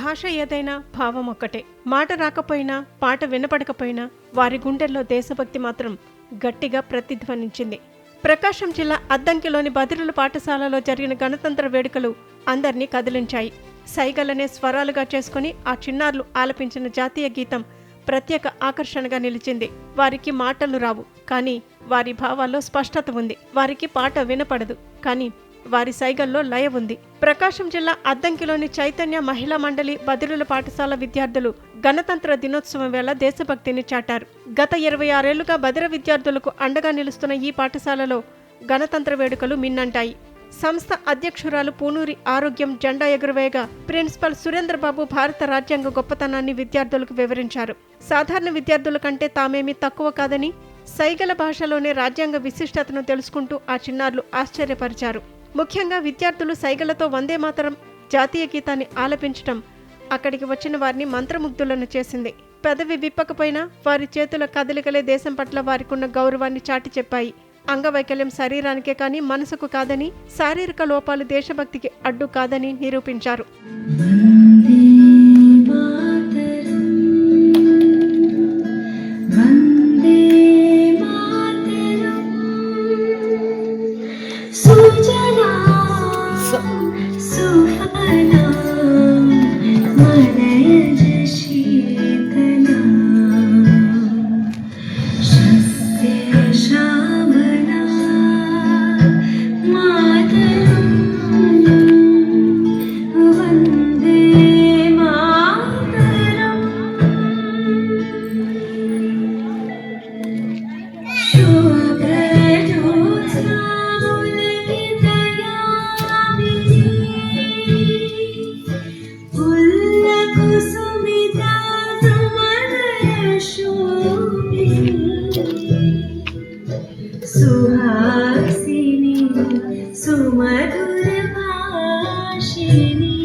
భాష ఏదైనా భావం ఒక్కటే. మాట రాకపోయినా పాట వినపడకపోయినా వారి గుండెల్లో దేశభక్తి మాత్రం గట్టిగా ప్రతిధ్వనించింది. ప్రకాశం జిల్లా అద్దంకిలోని బదిరుల పాఠశాలలో జరిగిన గణతంత్ర వేడుకలు అందరినీ కదిలించాయి. సైగలనే స్వరాలుగా చేసుకుని ఆ చిన్నారులు ఆలపించిన జాతీయ గీతం ప్రత్యేక ఆకర్షణగా నిలిచింది. వారికి మాటలు రావు కానీ వారి భావాల్లో స్పష్టత ఉంది. వారికి పాట వినపడదు కానీ వారి సైగల్లో లయ ఉంది. ప్రకాశం జిల్లా అద్దంకిలోని చైతన్య మహిళా మండలి బదిరుల పాఠశాల విద్యార్థులు గణతంత్ర దినోత్సవం వేళ దేశభక్తిని చాటారు. గత ఇరవై ఆరేళ్ళుగా బదిర విద్యార్థులకు అండగా నిలుస్తున్న ఈ పాఠశాలలో గణతంత్ర వేడుకలు మిన్నంటాయి. సంస్థ అధ్యక్షురాలు పూనూరి ఆరోగ్యం జెండా ఎగురవేయగా ప్రిన్సిపల్ సురేంద్రబాబు భారత రాజ్యాంగ గొప్పతనాన్ని విద్యార్థులకు వివరించారు. సాధారణ విద్యార్థుల కంటే తామేమీ తక్కువ కాదని సైగల భాషలోనే రాజ్యాంగ విశిష్టతను తెలుసుకుంటూ ఆ చిన్నారులు ఆశ్చర్యపరిచారు. ముఖ్యంగా విద్యార్థులు సైగలతో వందే మాతరం జాతీయ గీతాన్ని ఆలపించటం అక్కడికి వచ్చిన వారిని మంత్రముగ్ధులను చేసింది. పెదవి విప్పకపోయినా వారి చేతుల కదలికలే దేశం పట్ల వారికున్న గౌరవాన్ని చాటి చెప్పాయి. అంగవైకల్యం శరీరానికే కానీ మనసుకు కాదని శారీరక లోపాలు దేశభక్తికి అడ్డు కాదని నిరూపించారు. Soldier. സുമധുര ഭാഷിണി